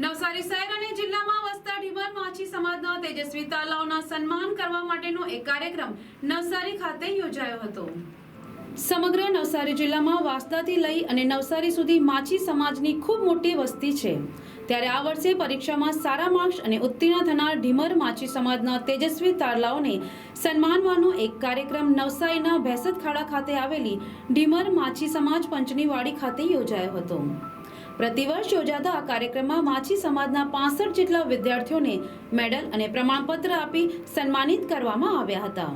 નવસારી શહેર અને જિલ્લામાં વસતા ઢીબર માછી સમાજના તેજસ્વી તાલાઓના સન્માન કરવા માટેનો એક કાર્યક્રમ નવસારી ખાતે યોજાયો હતો. સમગ્ર નવસારી જિલ્લામાં વાસદાથી લઈ અને નવસારી સુધી માછી સમાજની ખૂબ મોટી વસ્તી છે. ત્યારે આ વર્ષે પરીક્ષામાં સારા માર્ક્સ અને ઉત્તીર્ણ થનાર ઢીમર માછી સમાજના તેજસ્વી તારલાઓને સન્માનવાનો એક કાર્યક્રમ નવસારીના ભેસત ખાડા ખાતે આવેલી ઢીમર માછી સમાજ પંચની વાડી ખાતે યોજાયો હતો. પ્રતિવર્ષ યોજાતા આ કાર્યક્રમમાં માછી સમાજના પાસઠ જેટલા વિદ્યાર્થીઓને મેડલ અને પ્રમાણપત્ર આપી સન્માનિત કરવામાં આવ્યા હતા.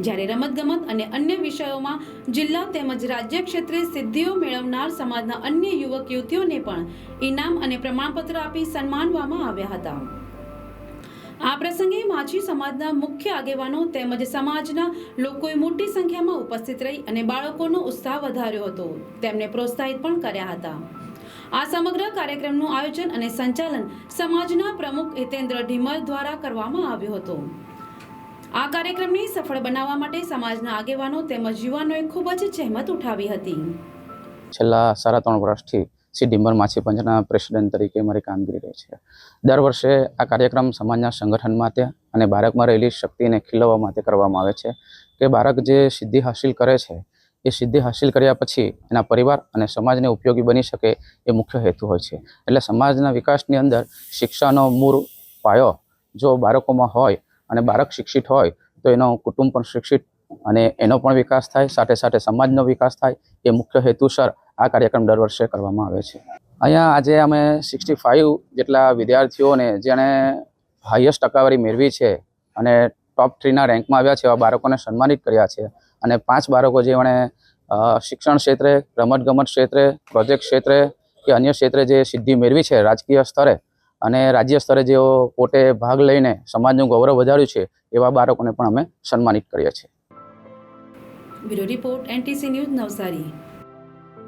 જ્યારે રમતગમત અને અન્ય વિષયોમાં જિલ્લા તેમજ રાજ્ય ક્ષેત્રે સિદ્ધિઓ મેળવનાર સમાજના અન્ય યુવક યુવતીઓને પણ ઇનામ અને પ્રમાણપત્ર આપી સન્માનવામાં આવ્યા હતા. આ પ્રસંગે માછી સમાજના મુખ્ય આગેવાનો તેમજ સમાજના લોકોએ મોટી સંખ્યામાં ઉપસ્થિત રહી અને બાળકોનો ઉત્સાહ વધાર્યો હતો. તેમને પ્રોત્સાહિત પણ કર્યા હતા. આ સમગ્ર કાર્યક્રમનું આયોજન અને સંચાલન સમાજના પ્રમુખ હિતેન્દ્ર ઢીમર દ્વારા કરવામાં આવ્યું હતું. આ કાર્યક્રમને સફળ બનાવવા માટે સમાજના આગેવાનો તેમજ યુવાનોએ ખૂબ જ જહેમત ઉઠાવી હતી. છેલ્લા સાડા ત્રણ વર્ષથી શ્રી ડિમ્બર માછી પંચના પ્રેસિડેન્ટ તરીકે મારી કામગીરી રહી છે. દર વર્ષે આ કાર્યક્રમ સમાજના સંગઠન માટે અને બાળકમાં રહેલી શક્તિને ખીલવવા માટે કરવામાં આવે છે કે બાળક જે સિદ્ધિ હાસિલ કરે છે એ સિદ્ધિ હાસિલ કર્યા પછી એના પરિવાર અને સમાજને ઉપયોગી બની શકે એ મુખ્ય હેતુ હોય છે. એટલે સમાજના વિકાસની અંદર શિક્ષાનો મૂળ પાયો જો બાળકોમાં હોય અને બાળક શિક્ષિત હોય, તો એનો કુટુંબ પણ શિક્ષિત અને એનો પણ વિકાસ થાય, સાથે સાથે સમાજનો વિકાસ થાય, એ મુખ્ય હેતુસર આ કાર્યક્રમ દર વર્ષે કરવામાં આવે છે. અહીંયા આજે અમે સિક્સટી ફાઇવ જેટલા વિદ્યાર્થીઓને જેણે હાઈએસ્ટ ટકાવારી મેળવી છે અને ટોપ થ્રીના રેન્કમાં આવ્યા છે એવા બાળકોને સન્માનિત કર્યા છે. અને પાંચ બાળકો જેમણે શિક્ષણ ક્ષેત્રે, રમતગમત ક્ષેત્રે, પ્રોજેક્ટ ક્ષેત્રે કે અન્ય ક્ષેત્રે જે સિદ્ધિ મેળવી છે રાજકીય સ્તરે અને રાજ્ય સ્તરે જેઓ પોતે ભાગ લઈને સમાજનું ગૌરવ વધાર્યું છે, એવા બાળકોને પણ અમે સન્માનિત કરીએ છીએ. Report, NTC news Navsari.